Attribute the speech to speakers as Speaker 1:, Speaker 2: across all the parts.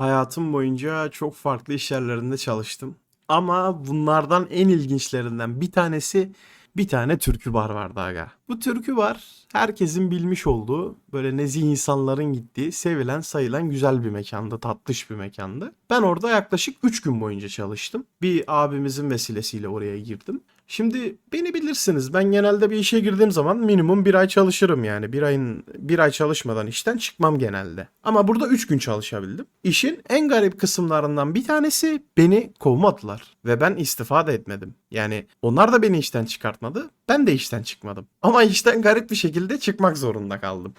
Speaker 1: Hayatım boyunca çok farklı iş yerlerinde çalıştım. Ama bunlardan en ilginçlerinden bir tanesi bir tane türkü bar vardı aga. Bu türkü bar herkesin bilmiş olduğu böyle nezih insanların gittiği sevilen sayılan güzel bir mekandı. Tatlış bir mekandı. Ben orada yaklaşık 3 gün boyunca çalıştım. Bir abimizin vesilesiyle oraya girdim. Şimdi beni bilirsiniz ben genelde bir işe girdiğim zaman minimum bir ay çalışırım yani. Bir ayın bir ay çalışmadan işten çıkmam genelde. Ama burada 3 gün çalışabildim. İşin en garip kısımlarından bir tanesi beni kovmadılar. Ve ben istifa da etmedim. Yani onlar da beni işten çıkartmadı. Ben de işten çıkmadım. Ama işten garip bir şekilde çıkmak zorunda kaldım.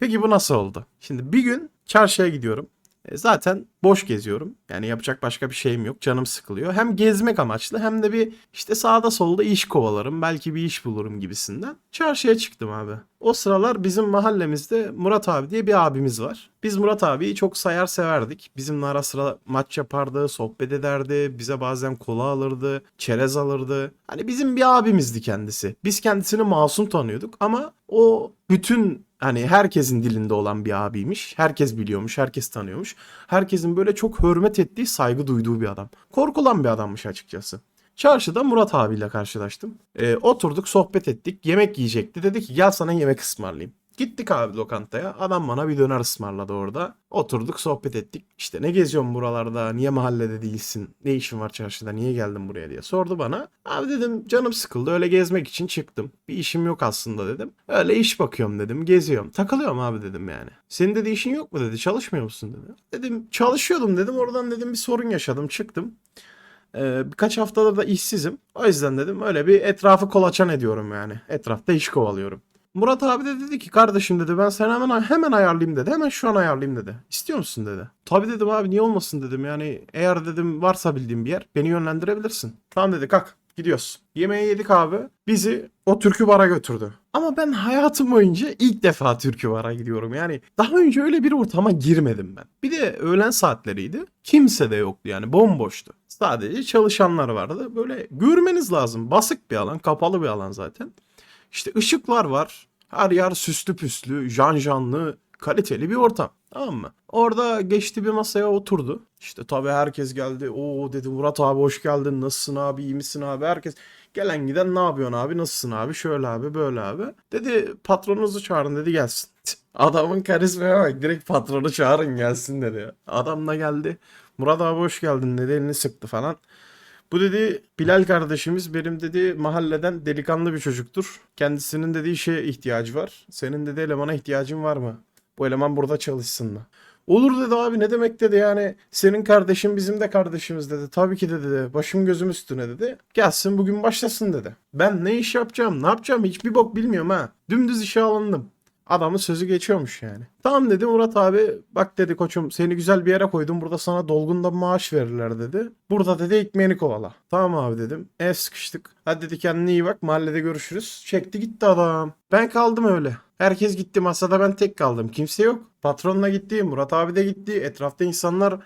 Speaker 1: Peki bu nasıl oldu? Şimdi bir gün çarşıya gidiyorum. E, Zaten boş geziyorum. Yani yapacak başka bir şeyim yok. Canım sıkılıyor. Hem gezmek amaçlı hem de bir işte sağda solda iş kovalarım. Belki bir iş bulurum gibisinden. Çarşıya çıktım abi. O sıralar bizim mahallemizde Murat abi diye bir abimiz var. Biz Murat abiyi çok sayar severdik. Bizimle ara sıra maç yapardı, sohbet ederdi. Bize bazen kola alırdı, çerez alırdı. Hani bizim bir abimizdi kendisi. Biz kendisini masum tanıyorduk ama o bütün hani herkesin dilinde olan bir abiymiş. Herkes biliyormuş, herkes tanıyormuş. Herkesin böyle çok hürmet ettiği, saygı duyduğu bir adam. Korkulan bir adammış açıkçası. Çarşıda Murat abiyle karşılaştım. Ee, oturduk, sohbet ettik. Yemek yiyecekti. Dedi ki gel sana yemek ısmarlayayım. Gittik abi lokantaya. Adam bana bir döner ısmarladı orada. Oturduk sohbet ettik. İşte ne geziyorsun buralarda? Niye mahallede değilsin? Ne işin var çarşıda? Niye geldin buraya diye sordu bana. Abi dedim canım sıkıldı. Öyle gezmek için çıktım. Bir işim yok aslında dedim. Öyle iş bakıyorum dedim. Geziyorum. Takılıyorum abi dedim yani. Senin dedi işin yok mu dedi. Çalışmıyor musun dedi. Dedim çalışıyordum dedim. Oradan dedim bir sorun yaşadım. Çıktım. Ee, birkaç haftadır da işsizim. O yüzden dedim öyle bir etrafı kolaçan ediyorum yani. Etrafta iş kovalıyorum. Murat abi de dedi ki kardeşim dedi ben seni hemen hemen ayarlayayım dedi. Hemen şu an ayarlayayım dedi. İstiyor musun dedi. Tabii dedim abi niye olmasın dedim. Yani eğer dedim varsa bildiğim bir yer beni yönlendirebilirsin. Tamam dedi kalk gidiyoruz. Yemeği yedik abi. Bizi o türkü bara götürdü. Ama ben hayatım boyunca ilk defa türkü bara gidiyorum. Yani daha önce öyle bir ortama girmedim ben. Bir de öğlen saatleriydi. Kimse de yoktu yani bomboştu. Sadece çalışanlar vardı. Böyle görmeniz lazım. Basık bir alan, kapalı bir alan zaten. İşte ışıklar var. Her yer süslü püslü, janjanlı, kaliteli bir ortam. Tamam mı? Orada geçti bir masaya oturdu. İşte tabii herkes geldi. Oo dedi Murat abi hoş geldin. Nasılsın abi? iyi misin abi? Herkes gelen giden ne yapıyorsun abi? Nasılsın abi? Şöyle abi böyle abi. Dedi patronunuzu çağırın dedi gelsin. Adamın karizmaya bak. Direkt patronu çağırın gelsin dedi. Adam da geldi. Murat abi hoş geldin dedi. Elini sıktı falan. Bu dedi Bilal kardeşimiz benim dedi mahalleden delikanlı bir çocuktur. Kendisinin dediği şeye ihtiyacı var. Senin dedi elemana ihtiyacın var mı? Bu eleman burada çalışsın mı? Olur dedi abi ne demek dedi yani senin kardeşin bizim de kardeşimiz dedi. Tabii ki de dedi başım gözüm üstüne dedi. Gelsin bugün başlasın dedi. Ben ne iş yapacağım ne yapacağım hiçbir bok bilmiyorum ha. Dümdüz işe alındım. Adamın sözü geçiyormuş yani. Tamam dedi Murat abi bak dedi koçum seni güzel bir yere koydum burada sana dolgunda maaş verirler dedi. Burada dedi ekmeğini kovala. Tamam abi dedim. E sıkıştık. Hadi dedi kendine iyi bak mahallede görüşürüz. Çekti gitti adam. Ben kaldım öyle. Herkes gitti masada ben tek kaldım. Kimse yok. Patronla gitti. Murat abi de gitti. Etrafta insanlar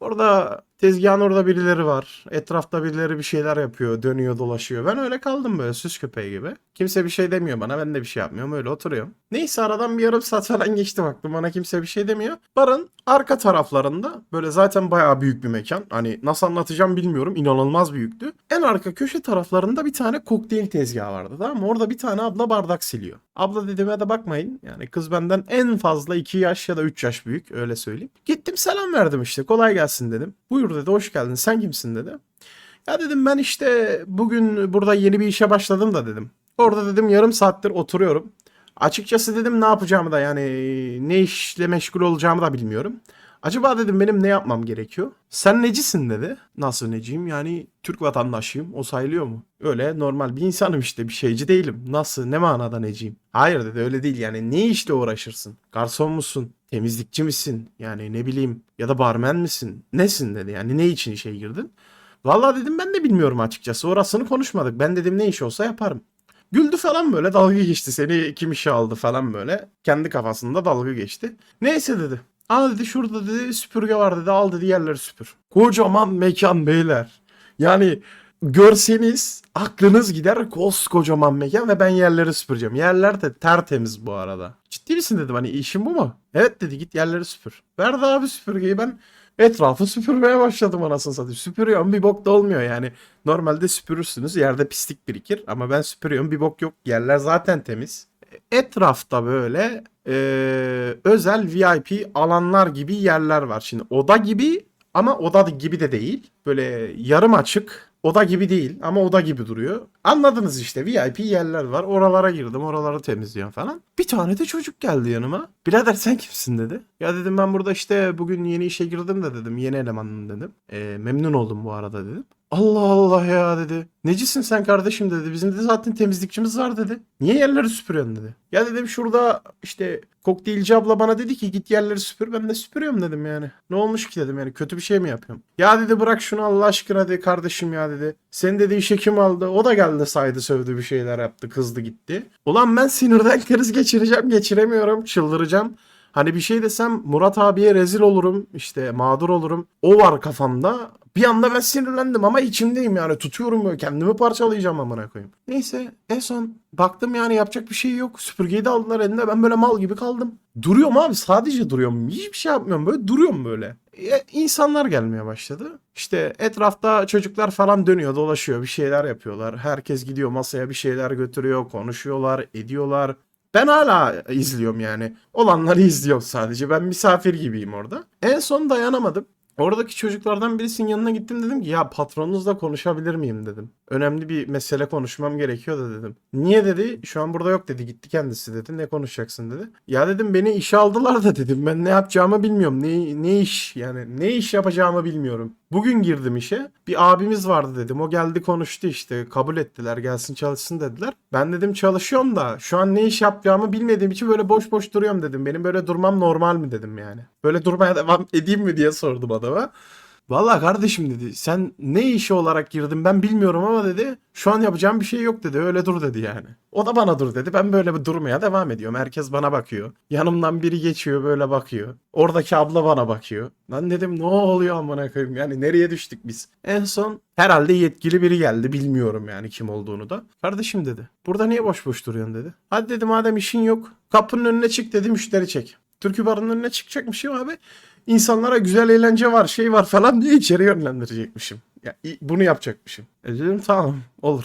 Speaker 1: Orada tezgahın orada birileri var. Etrafta birileri bir şeyler yapıyor. Dönüyor dolaşıyor. Ben öyle kaldım böyle süs köpeği gibi. Kimse bir şey demiyor bana. Ben de bir şey yapmıyorum. Öyle oturuyorum. Neyse aradan bir yarım saat falan geçti baktım. Bana kimse bir şey demiyor. Barın arka taraflarında böyle zaten bayağı büyük bir mekan. Hani nasıl anlatacağım bilmiyorum. İnanılmaz büyüktü. En arka köşe taraflarında bir tane kokteyl tezgahı vardı. Tamam mı? Orada bir tane abla bardak siliyor. Abla dediğime de bakmayın. Yani kız benden en fazla 2 yaş ya da 3 yaş büyük. Öyle söyleyeyim. Gittim selam verdim işte. Kolay gelsin dedim. Buyur dedi hoş geldin. Sen kimsin dedi. Ya dedim ben işte bugün burada yeni bir işe başladım da dedim. Orada dedim yarım saattir oturuyorum. Açıkçası dedim ne yapacağımı da yani ne işle meşgul olacağımı da bilmiyorum. Acaba dedim benim ne yapmam gerekiyor? Sen necisin dedi. Nasıl neciyim? Yani Türk vatandaşıyım. O sayılıyor mu? Öyle normal bir insanım işte bir şeyci değilim. Nasıl? Ne manada neciyim? Hayır dedi öyle değil yani ne işle uğraşırsın? Garson musun? Temizlikçi misin? Yani ne bileyim ya da barmen misin? Nesin dedi yani ne için işe girdin? Vallahi dedim ben de bilmiyorum açıkçası. Orasını konuşmadık. Ben dedim ne iş olsa yaparım. Güldü falan böyle dalga geçti. Seni kim işe aldı falan böyle. Kendi kafasında dalga geçti. Neyse dedi. Aa dedi şurada dedi süpürge var dedi al dedi yerleri süpür. Kocaman mekan beyler. Yani görseniz aklınız gider koskocaman mekan ve ben yerleri süpüreceğim. Yerler de tertemiz bu arada. Ciddi misin dedim hani işin bu mu? Evet dedi git yerleri süpür. Verdi abi süpürgeyi ben Etrafı süpürmeye başladım anasını satayım. Süpürüyorum bir bok da olmuyor yani. Normalde süpürürsünüz yerde pislik birikir ama ben süpürüyorum bir bok yok. Yerler zaten temiz. Etrafta böyle eee, özel VIP alanlar gibi yerler var. Şimdi oda gibi ama oda gibi de değil. Böyle yarım açık oda gibi değil ama oda gibi duruyor. Anladınız işte VIP yerler var. Oralara girdim oraları temizliyorum falan. Bir tane de çocuk geldi yanıma. Birader sen kimsin dedi. Ya dedim ben burada işte bugün yeni işe girdim de dedim. Yeni elemanım dedim. "E, memnun oldum bu arada dedim. Allah Allah ya dedi. Necisin sen kardeşim dedi. Bizim de zaten temizlikçimiz var dedi. Niye yerleri süpürüyorsun dedi. Ya dedim şurada işte kokteylci abla bana dedi ki git yerleri süpür. Ben de süpürüyorum dedim yani. Ne olmuş ki dedim yani kötü bir şey mi yapıyorum. Ya dedi bırak şunu Allah aşkına dedi kardeşim ya dedi. Sen dedi işe kim aldı? O da geldi saydı sövdü bir şeyler yaptı kızdı gitti. Ulan ben sinirden kriz geçireceğim geçiremiyorum çıldıracağım. Hani bir şey desem Murat abiye rezil olurum işte mağdur olurum. O var kafamda. Bir anda ben sinirlendim ama içimdeyim yani tutuyorum böyle kendimi parçalayacağım amına koyayım. Neyse en son baktım yani yapacak bir şey yok. Süpürgeyi de aldılar elinde ben böyle mal gibi kaldım. Duruyorum abi sadece duruyorum. Hiçbir şey yapmıyorum böyle duruyorum böyle. E, insanlar gelmeye başladı. İşte etrafta çocuklar falan dönüyor dolaşıyor bir şeyler yapıyorlar. Herkes gidiyor masaya bir şeyler götürüyor konuşuyorlar ediyorlar. Ben hala izliyorum yani. Olanları izliyorum sadece. Ben misafir gibiyim orada. En son dayanamadım. Oradaki çocuklardan birisinin yanına gittim dedim ki ya patronunuzla konuşabilir miyim dedim. Önemli bir mesele konuşmam gerekiyor da dedim. Niye dedi? Şu an burada yok dedi. Gitti kendisi dedi. Ne konuşacaksın dedi. Ya dedim beni işe aldılar da dedim. Ben ne yapacağımı bilmiyorum. Ne, ne iş yani ne iş yapacağımı bilmiyorum. Bugün girdim işe. Bir abimiz vardı dedim. O geldi konuştu işte. Kabul ettiler. Gelsin çalışsın dediler. Ben dedim çalışıyorum da şu an ne iş yapacağımı bilmediğim için böyle boş boş duruyorum dedim. Benim böyle durmam normal mi dedim yani. Böyle durmaya devam edeyim mi diye sordum adama. Vallahi kardeşim dedi sen ne işi olarak girdin ben bilmiyorum ama dedi şu an yapacağım bir şey yok dedi öyle dur dedi yani. O da bana dur dedi ben böyle bir durmaya devam ediyorum herkes bana bakıyor. Yanımdan biri geçiyor böyle bakıyor. Oradaki abla bana bakıyor. Lan dedim ne oluyor amına koyayım yani nereye düştük biz. En son herhalde yetkili biri geldi bilmiyorum yani kim olduğunu da. Kardeşim dedi burada niye boş boş duruyorsun dedi. Hadi dedi madem işin yok kapının önüne çık dedi müşteri çek. Türkü barının önüne çıkacakmışım abi insanlara güzel eğlence var şey var falan diye içeri yönlendirecekmişim. Ya, bunu yapacakmışım. E dedim tamam olur.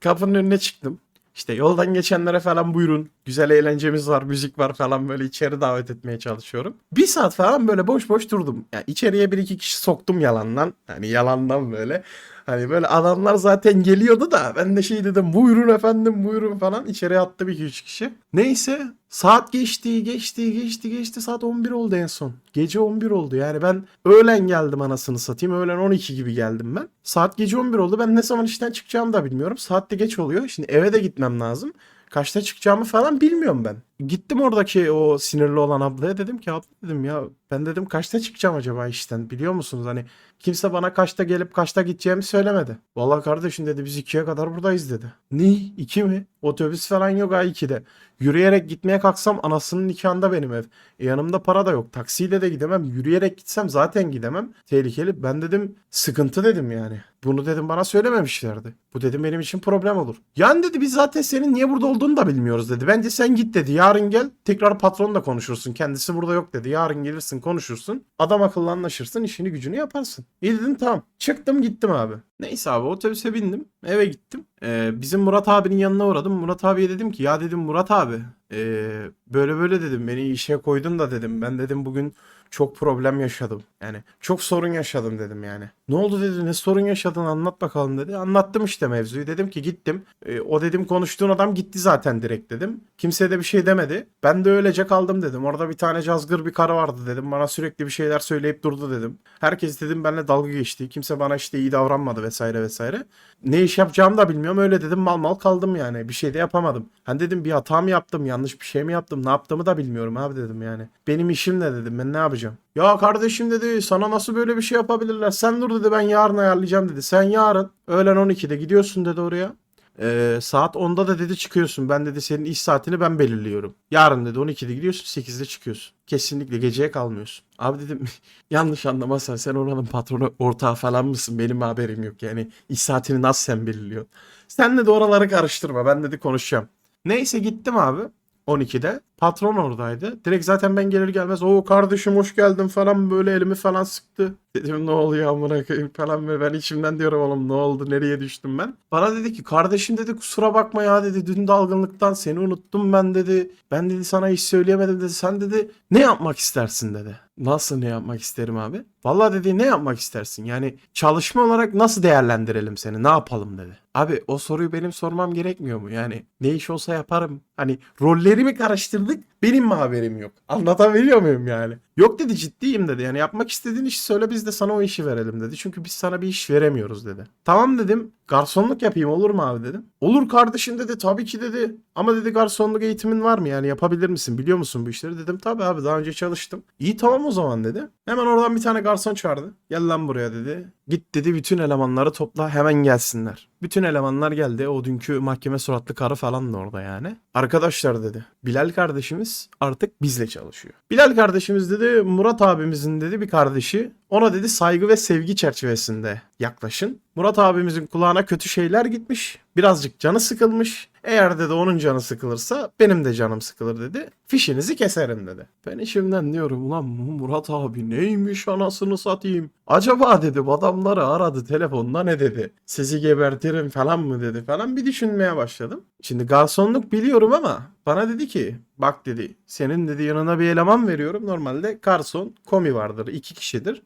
Speaker 1: Kapının önüne çıktım. İşte yoldan geçenlere falan buyurun. Güzel eğlencemiz var, müzik var falan böyle içeri davet etmeye çalışıyorum. Bir saat falan böyle boş boş durdum. Ya içeriye bir iki kişi soktum yalandan. Hani yalandan böyle. Hani böyle adamlar zaten geliyordu da ben de şey dedim buyurun efendim buyurun falan içeriye attı bir üç kişi. Neyse saat geçti geçti geçti geçti saat 11 oldu en son. Gece 11 oldu yani ben öğlen geldim anasını satayım öğlen 12 gibi geldim ben. Saat gece 11 oldu ben ne zaman işten çıkacağımı da bilmiyorum. Saat de geç oluyor şimdi eve de gitmem lazım. Kaçta çıkacağımı falan bilmiyorum ben. Gittim oradaki o sinirli olan ablaya dedim ki abla dedim ya ben dedim kaçta çıkacağım acaba işten biliyor musunuz? Hani kimse bana kaçta gelip kaçta gideceğimi söylemedi. Vallahi kardeşim dedi biz ikiye kadar buradayız dedi. Ne? iki mi? Otobüs falan yok ha 2'de. Yürüyerek gitmeye kalksam anasının nikahında benim ev. E yanımda para da yok. Taksiyle de gidemem. Yürüyerek gitsem zaten gidemem. Tehlikeli. Ben dedim sıkıntı dedim yani. Bunu dedim bana söylememişlerdi. Bu dedim benim için problem olur. Yani dedi biz zaten senin niye burada olduğunu da bilmiyoruz dedi. Bence sen git dedi. Yarın gel tekrar patronla konuşursun. Kendisi burada yok dedi. Yarın gelirsin konuşursun. Adam akıllı anlaşırsın işini gücünü yaparsın. İyi dedim tamam. Çıktım gittim abi. Neyse abi otobüse bindim. Eve gittim. Ee, bizim Murat abinin yanına uğradım. Murat abiye dedim ki ya dedim Murat abi ee, böyle böyle dedim beni işe koydun da dedim. Ben dedim bugün çok problem yaşadım. Yani çok sorun yaşadım dedim yani. Ne oldu dedi ne sorun yaşadın anlat bakalım dedi. Anlattım işte mevzuyu. Dedim ki gittim. E, o dedim konuştuğun adam gitti zaten direkt dedim. Kimse de bir şey demedi. Ben de öylece kaldım dedim. Orada bir tane cazgır bir karı vardı dedim. Bana sürekli bir şeyler söyleyip durdu dedim. Herkes dedim benimle dalga geçti. Kimse bana işte iyi davranmadı vesaire vesaire. Ne iş yapacağımı da bilmiyorum. Öyle dedim mal mal kaldım yani. Bir şey de yapamadım. Hani dedim bir hata mı yaptım? Yanlış bir şey mi yaptım? Ne yaptığımı da bilmiyorum abi dedim yani. Benim işim ne dedim. Ben ne yapacağım? Ya kardeşim dedi sana nasıl böyle bir şey yapabilirler? Sen dur dedi ben yarın ayarlayacağım dedi. Sen yarın öğlen 12'de gidiyorsun dedi oraya. Ee, saat 10'da da dedi çıkıyorsun. Ben dedi senin iş saatini ben belirliyorum. Yarın dedi 12'de gidiyorsun 8'de çıkıyorsun. Kesinlikle geceye kalmıyorsun. Abi dedim yanlış anlamazsan sen oranın patronu ortağı falan mısın? Benim haberim yok yani. iş saatini nasıl sen belirliyorsun? Sen de oraları karıştırma ben dedi konuşacağım. Neyse gittim abi. 12'de. Patron oradaydı. Direkt zaten ben gelir gelmez o kardeşim hoş geldin falan böyle elimi falan sıktı. Dedim ne oluyor amına koyayım falan ve ben içimden diyorum oğlum ne oldu nereye düştüm ben. Bana dedi ki kardeşim dedi kusura bakma ya dedi dün dalgınlıktan seni unuttum ben dedi. Ben dedi sana hiç söyleyemedim dedi. Sen dedi ne yapmak istersin dedi. Nasıl ne yapmak isterim abi? Vallahi dedi ne yapmak istersin? Yani çalışma olarak nasıl değerlendirelim seni? Ne yapalım dedi. Abi o soruyu benim sormam gerekmiyor mu? Yani ne iş olsa yaparım. Hani rollerimi karıştırdık. Benim mi haberim yok? Anlatabiliyor muyum yani? Yok dedi ciddiyim dedi. Yani yapmak istediğin işi söyle biz de sana o işi verelim dedi. Çünkü biz sana bir iş veremiyoruz dedi. Tamam dedim. Garsonluk yapayım olur mu abi dedim. Olur kardeşim dedi. Tabii ki dedi. Ama dedi garsonluk eğitimin var mı yani yapabilir misin? Biliyor musun bu işleri? Dedim tabii abi daha önce çalıştım. İyi tamam o zaman dedi. Hemen oradan bir tane garson çağırdı. Gel lan buraya dedi. Git dedi bütün elemanları topla hemen gelsinler. Bütün elemanlar geldi. O dünkü mahkeme suratlı karı falan da orada yani. Arkadaşlar dedi. Bilal kardeşimiz artık bizle çalışıyor. Bilal kardeşimiz dedi Murat abimizin dedi bir kardeşi. Ona dedi saygı ve sevgi çerçevesinde yaklaşın. Murat abimizin kulağına kötü şeyler gitmiş. Birazcık canı sıkılmış. Eğer dedi onun canı sıkılırsa benim de canım sıkılır dedi. Fişinizi keserim dedi. Ben içimden diyorum ulan Murat abi neymiş anasını satayım. Acaba dedim adamları aradı telefonda ne dedi. Sizi gebertirim falan mı dedi falan bir düşünmeye başladım. Şimdi garsonluk biliyorum ama bana dedi ki bak dedi senin dedi yanına bir eleman veriyorum. Normalde garson komi vardır iki kişidir.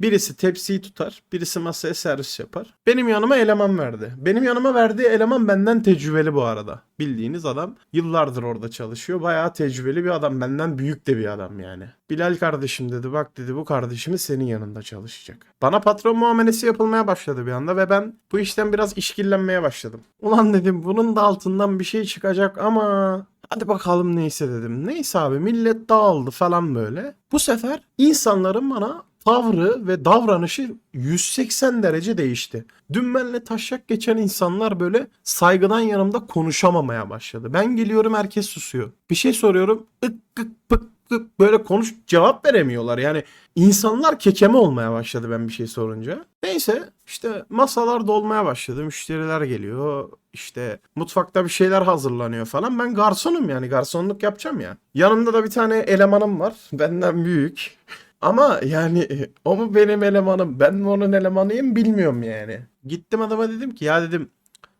Speaker 1: Birisi tepsiyi tutar, birisi masaya servis yapar. Benim yanıma eleman verdi. Benim yanıma verdiği eleman benden tecrübeli bu arada. Bildiğiniz adam yıllardır orada çalışıyor. Bayağı tecrübeli bir adam. Benden büyük de bir adam yani. Bilal kardeşim dedi bak dedi bu kardeşimiz senin yanında çalışacak. Bana patron muamelesi yapılmaya başladı bir anda ve ben bu işten biraz işkillenmeye başladım. Ulan dedim bunun da altından bir şey çıkacak ama Hadi bakalım neyse dedim. Neyse abi millet dağıldı falan böyle. Bu sefer insanların bana tavrı ve davranışı 180 derece değişti. Dün benimle taşak geçen insanlar böyle saygıdan yanımda konuşamamaya başladı. Ben geliyorum herkes susuyor. Bir şey soruyorum ık gık pık gık böyle konuş cevap veremiyorlar. Yani insanlar kekeme olmaya başladı ben bir şey sorunca. Neyse işte masalar dolmaya başladı. Müşteriler geliyor. İşte mutfakta bir şeyler hazırlanıyor falan. Ben garsonum yani garsonluk yapacağım ya. Yanımda da bir tane elemanım var. Benden büyük. Ama yani e, o mu benim elemanım ben mi onun elemanıyım bilmiyorum yani. Gittim adama dedim ki ya dedim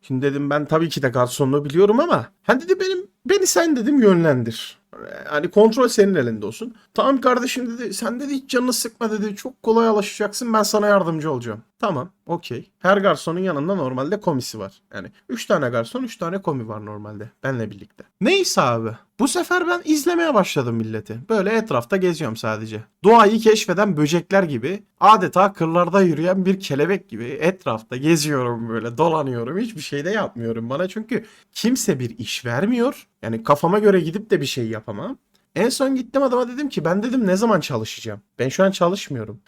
Speaker 1: şimdi dedim ben tabii ki de garsonluğu biliyorum ama hani dedi benim beni sen dedim yönlendir. Hani kontrol senin elinde olsun. Tamam kardeşim dedi sen dedi hiç canını sıkma dedi çok kolay alışacaksın ben sana yardımcı olacağım. Tamam okey. Her garsonun yanında normalde komisi var. Yani 3 tane garson 3 tane komi var normalde benle birlikte. Neyse abi bu sefer ben izlemeye başladım milleti. Böyle etrafta geziyorum sadece. Doğayı keşfeden böcekler gibi adeta kırlarda yürüyen bir kelebek gibi etrafta geziyorum böyle dolanıyorum. Hiçbir şey de yapmıyorum bana çünkü kimse bir iş vermiyor. Yani kafama göre gidip de bir şey yapamam. En son gittim adama dedim ki ben dedim ne zaman çalışacağım? Ben şu an çalışmıyorum.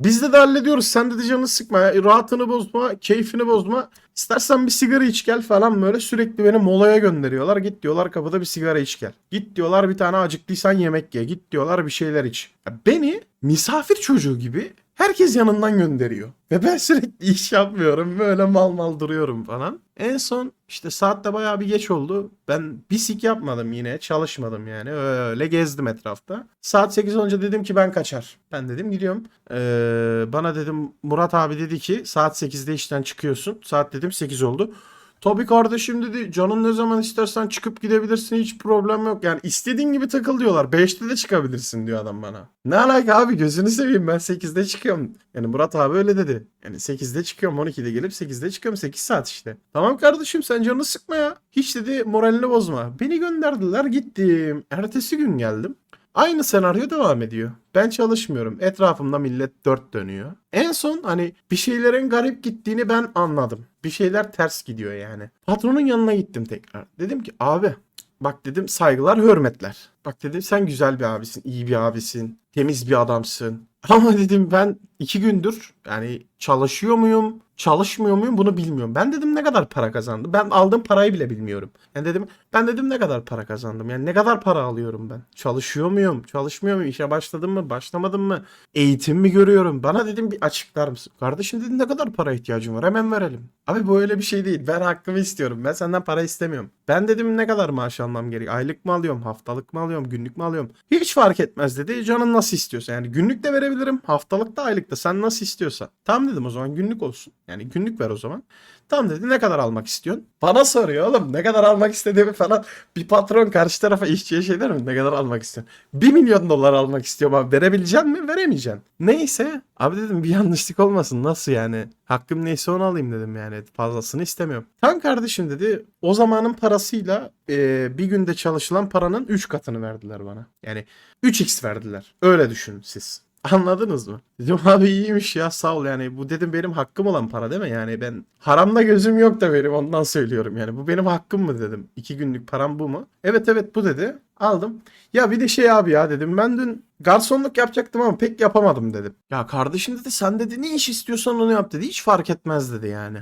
Speaker 1: Biz de, de hallediyoruz. Sen de canını sıkma. Rahatını bozma. Keyfini bozma. İstersen bir sigara iç gel falan böyle sürekli beni molaya gönderiyorlar. Git diyorlar kapıda bir sigara iç gel. Git diyorlar bir tane acıktıysan yemek ye. Git diyorlar bir şeyler iç. Ya beni misafir çocuğu gibi herkes yanından gönderiyor. Ve ben sürekli iş yapmıyorum. Böyle mal mal duruyorum falan. En son işte saatte bayağı bir geç oldu. Ben bisik yapmadım yine. Çalışmadım yani. Öyle gezdim etrafta. Saat 8 olunca dedim ki ben kaçar. Ben dedim gidiyorum. Ee, bana dedim Murat abi dedi ki saat 8'de işten çıkıyorsun. Saat dedim 8 oldu. Tabii kardeşim dedi canın ne zaman istersen çıkıp gidebilirsin hiç problem yok. Yani istediğin gibi takıl diyorlar. 5'te de çıkabilirsin diyor adam bana. Ne alaka abi gözünü seveyim ben 8'de çıkıyorum. Yani Murat abi öyle dedi. Yani 8'de çıkıyorum 12'de gelip 8'de çıkıyorum 8 saat işte. Tamam kardeşim sen canını sıkma ya. Hiç dedi moralini bozma. Beni gönderdiler gittim. Ertesi gün geldim. Aynı senaryo devam ediyor. Ben çalışmıyorum. Etrafımda millet dört dönüyor. En son hani bir şeylerin garip gittiğini ben anladım. Bir şeyler ters gidiyor yani. Patronun yanına gittim tekrar. Dedim ki abi bak dedim saygılar hürmetler. Bak dedim sen güzel bir abisin, iyi bir abisin, temiz bir adamsın. Ama dedim ben iki gündür yani çalışıyor muyum, çalışmıyor muyum bunu bilmiyorum. Ben dedim ne kadar para kazandım. Ben aldığım parayı bile bilmiyorum. Yani dedim ben dedim ne kadar para kazandım. Yani ne kadar para alıyorum ben. Çalışıyor muyum, çalışmıyor muyum, işe başladım mı, başlamadım mı, eğitim mi görüyorum. Bana dedim bir açıklar mısın? Kardeşim dedim ne kadar para ihtiyacım var hemen verelim. Abi bu öyle bir şey değil. Ben hakkımı istiyorum. Ben senden para istemiyorum. Ben dedim ne kadar maaş almam gerek? Aylık mı alıyorum? Haftalık mı alıyorum? Günlük mü alıyorum? Hiç fark etmez dedi. Canın nasıl istiyorsa. Yani günlük de verebilirim. Haftalık da aylık da. Sen nasıl istiyorsa. Tamam dedim o zaman günlük olsun. Yani günlük ver o zaman. Tamam dedi ne kadar almak istiyorsun? Bana soruyor oğlum ne kadar almak istediğimi falan. Bir patron karşı tarafa işçiye şey der mi? Ne kadar almak istiyorsun? 1 milyon dolar almak istiyorum abi. Verebilecek mi? Veremeyeceksin. Neyse. Abi dedim bir yanlışlık olmasın. Nasıl yani? Hakkım neyse onu alayım dedim yani. Fazlasını istemiyorum. Tamam kardeşim dedi. O zamanın parasıyla e, bir günde çalışılan paranın 3 katını verdiler bana. Yani 3x verdiler. Öyle düşünün siz. Anladınız mı? Dedim abi iyiymiş ya sağ ol yani bu dedim benim hakkım olan para değil mi? Yani ben haramda gözüm yok da benim ondan söylüyorum yani bu benim hakkım mı dedim. İki günlük param bu mu? Evet evet bu dedi. Aldım. Ya bir de şey abi ya dedim ben dün garsonluk yapacaktım ama pek yapamadım dedim. Ya kardeşim dedi sen dedi ne iş istiyorsan onu yap dedi. Hiç fark etmez dedi yani.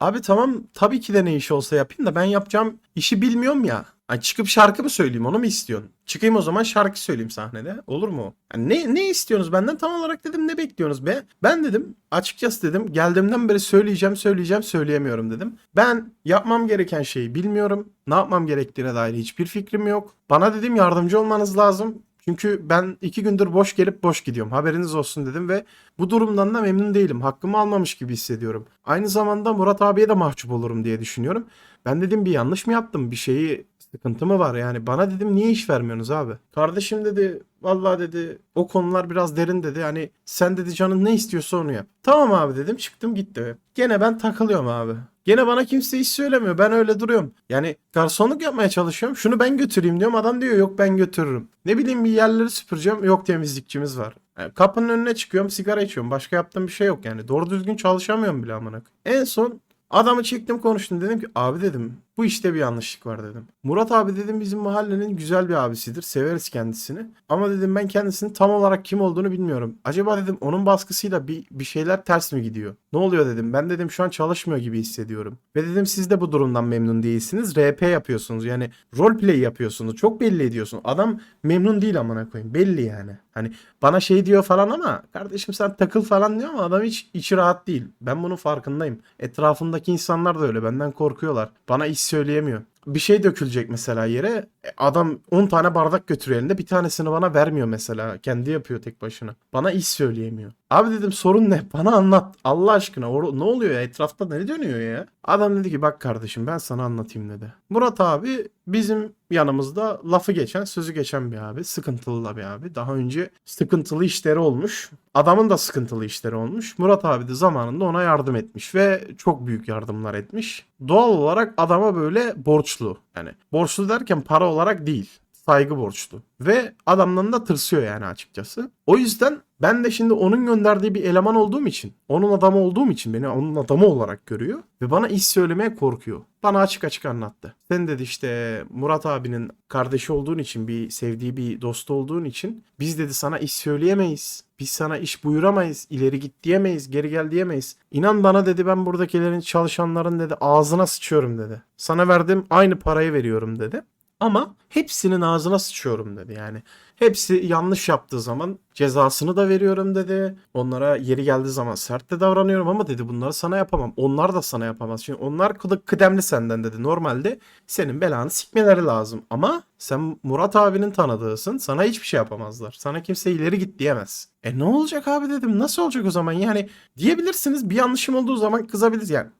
Speaker 1: Abi tamam tabii ki de ne iş olsa yapayım da ben yapacağım işi bilmiyorum ya. Hani çıkıp şarkı mı söyleyeyim onu mu istiyorsun? Çıkayım o zaman şarkı söyleyeyim sahnede. Olur mu? Yani ne, ne istiyorsunuz benden? Tam olarak dedim ne bekliyorsunuz be? Ben dedim açıkçası dedim geldiğimden beri söyleyeceğim söyleyeceğim söyleyemiyorum dedim. Ben yapmam gereken şeyi bilmiyorum. Ne yapmam gerektiğine dair hiçbir fikrim yok. Bana dedim yardımcı olmanız lazım. Çünkü ben iki gündür boş gelip boş gidiyorum. Haberiniz olsun dedim ve bu durumdan da memnun değilim. Hakkımı almamış gibi hissediyorum. Aynı zamanda Murat abiye de mahcup olurum diye düşünüyorum. Ben dedim bir yanlış mı yaptım? Bir şeyi sıkıntı mı var? Yani bana dedim niye iş vermiyorsunuz abi? Kardeşim dedi vallahi dedi o konular biraz derin dedi. Hani sen dedi canın ne istiyorsa onu yap. Tamam abi dedim çıktım gitti. Gene ben takılıyorum abi. Gene bana kimse iş söylemiyor. Ben öyle duruyorum. Yani garsonluk yapmaya çalışıyorum. Şunu ben götüreyim diyorum. Adam diyor yok ben götürürüm. Ne bileyim bir yerleri süpüreceğim. Yok temizlikçimiz var. Yani kapının önüne çıkıyorum sigara içiyorum. Başka yaptığım bir şey yok yani. Doğru düzgün çalışamıyorum bile amına. En son adamı çektim konuştum. Dedim ki abi dedim bu işte bir yanlışlık var dedim. Murat abi dedim bizim mahallenin güzel bir abisidir. Severiz kendisini. Ama dedim ben kendisinin tam olarak kim olduğunu bilmiyorum. Acaba dedim onun baskısıyla bir, bir şeyler ters mi gidiyor? Ne oluyor dedim. Ben dedim şu an çalışmıyor gibi hissediyorum. Ve dedim siz de bu durumdan memnun değilsiniz. RP yapıyorsunuz. Yani roleplay yapıyorsunuz. Çok belli ediyorsun. Adam memnun değil amına koyayım. Belli yani. Hani bana şey diyor falan ama kardeşim sen takıl falan diyor ama adam hiç içi rahat değil. Ben bunun farkındayım. Etrafındaki insanlar da öyle. Benden korkuyorlar. Bana iş söyleyemiyor. Bir şey dökülecek mesela yere. E, Adam 10 tane bardak götürüyor elinde. Bir tanesini bana vermiyor mesela. Kendi yapıyor tek başına. Bana iş söyleyemiyor. Abi dedim sorun ne? Bana anlat. Allah aşkına. or- ne oluyor ya? Etrafta ne dönüyor ya? Adam dedi ki bak kardeşim ben sana anlatayım dedi. Murat abi bizim yanımızda lafı geçen, sözü geçen bir abi. Sıkıntılı da bir abi. Daha önce sıkıntılı işleri olmuş. Adamın da sıkıntılı işleri olmuş. Murat abi de zamanında ona yardım etmiş ve çok büyük yardımlar etmiş. Doğal olarak adama böyle borçlu. Yani borçlu derken para olarak değil. Saygı borçlu. Ve adamdan da tırsıyor yani açıkçası. O yüzden ben de şimdi onun gönderdiği bir eleman olduğum için, onun adamı olduğum için beni onun adamı olarak görüyor ve bana iş söylemeye korkuyor. Bana açık açık anlattı. Sen dedi işte Murat abinin kardeşi olduğun için, bir sevdiği bir dostu olduğun için biz dedi sana iş söyleyemeyiz. Biz sana iş buyuramayız, ileri git diyemeyiz, geri gel diyemeyiz. İnan bana dedi ben buradakilerin çalışanların dedi ağzına sıçıyorum dedi. Sana verdiğim aynı parayı veriyorum dedi. Ama hepsinin ağzına sıçıyorum dedi yani. Hepsi yanlış yaptığı zaman cezasını da veriyorum dedi. Onlara yeri geldiği zaman sert de davranıyorum ama dedi bunları sana yapamam. Onlar da sana yapamaz. Şimdi onlar kıdı- kıdemli senden dedi. Normalde senin belanı sikmeleri lazım. Ama sen Murat abinin tanıdığısın. Sana hiçbir şey yapamazlar. Sana kimse ileri git diyemez. E ne olacak abi dedim. Nasıl olacak o zaman? Yani diyebilirsiniz bir yanlışım olduğu zaman kızabiliriz yani.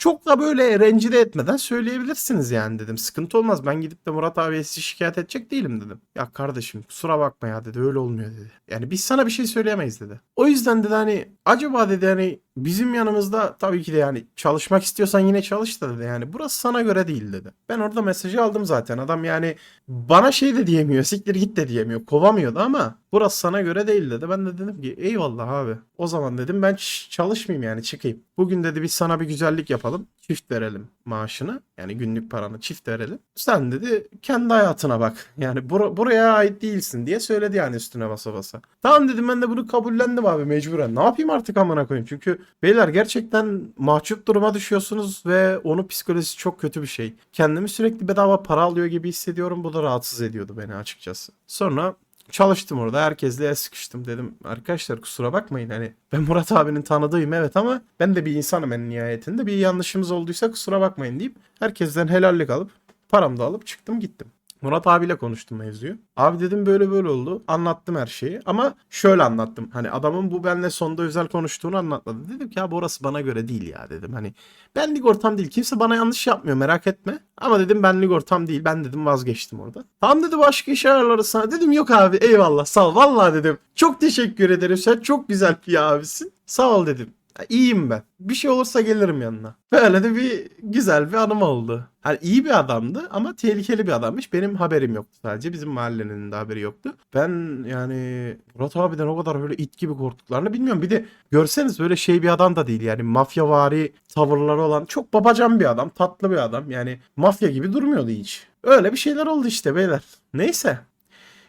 Speaker 1: Çok da böyle rencide etmeden söyleyebilirsiniz yani dedim. Sıkıntı olmaz. Ben gidip de Murat abiye sizi şikayet edecek değilim dedim. Ya kardeşim kusura bakma ya dedi. Öyle olmuyor dedi. Yani biz sana bir şey söyleyemeyiz dedi. O yüzden dedi hani acaba dedi hani bizim yanımızda tabii ki de yani çalışmak istiyorsan yine çalış da dedi. Yani burası sana göre değil dedi. Ben orada mesajı aldım zaten. Adam yani bana şey de diyemiyor. Siktir git de diyemiyor. Kovamıyordu ama burası sana göre değil dedi. Ben de dedim ki eyvallah abi. O zaman dedim ben çalışmayayım yani çıkayım. Bugün dedi biz sana bir güzellik yapalım. Çift verelim maaşını. Yani günlük paranı çift verelim. Sen dedi kendi hayatına bak. Yani bura- buraya ait değilsin diye söyledi yani üstüne basa basa. Tamam dedim ben de bunu kabullendim abi mecburen. Ne yapayım artık amına koyayım. Çünkü beyler gerçekten mahcup duruma düşüyorsunuz ve onun psikolojisi çok kötü bir şey. Kendimi sürekli bedava para alıyor gibi hissediyorum. Bu da rahatsız ediyordu beni açıkçası. Sonra Çalıştım orada. Herkesle el sıkıştım. Dedim arkadaşlar kusura bakmayın. Hani ben Murat abinin tanıdığım evet ama ben de bir insanım en nihayetinde. Bir yanlışımız olduysa kusura bakmayın deyip herkesten helallik alıp paramı da alıp çıktım gittim. Murat abiyle konuştum mevzuyu. Abi dedim böyle böyle oldu. Anlattım her şeyi. Ama şöyle anlattım. Hani adamın bu benle sonda özel konuştuğunu anlatmadı. Dedim ki abi orası bana göre değil ya dedim. Hani benlik ortam değil. Kimse bana yanlış yapmıyor merak etme. Ama dedim benlik ortam değil. Ben dedim vazgeçtim orada. Tamam dedi başka iş ayarlarız sana. Dedim yok abi eyvallah sağ ol. Vallahi dedim. Çok teşekkür ederim. Sen çok güzel bir abisin. Sağ ol dedim. Ya, İyiyim ben. Bir şey olursa gelirim yanına. Böyle de bir güzel bir anım oldu. Hani iyi bir adamdı ama tehlikeli bir adammış. Benim haberim yoktu sadece. Bizim mahallenin de haberi yoktu. Ben yani Murat abiden o kadar böyle it gibi korktuklarını bilmiyorum. Bir de görseniz böyle şey bir adam da değil. Yani mafyavari tavırları olan çok babacan bir adam. Tatlı bir adam. Yani mafya gibi durmuyordu hiç. Öyle bir şeyler oldu işte beyler. Neyse.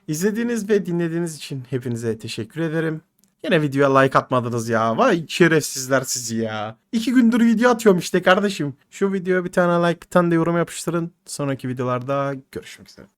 Speaker 1: İzlediğiniz ve dinlediğiniz için hepinize teşekkür ederim. Yine videoya like atmadınız ya. Vay şerefsizler sizi ya. İki gündür video atıyorum işte kardeşim. Şu videoya bir tane like bir tane de yorum yapıştırın. Sonraki videolarda görüşmek üzere.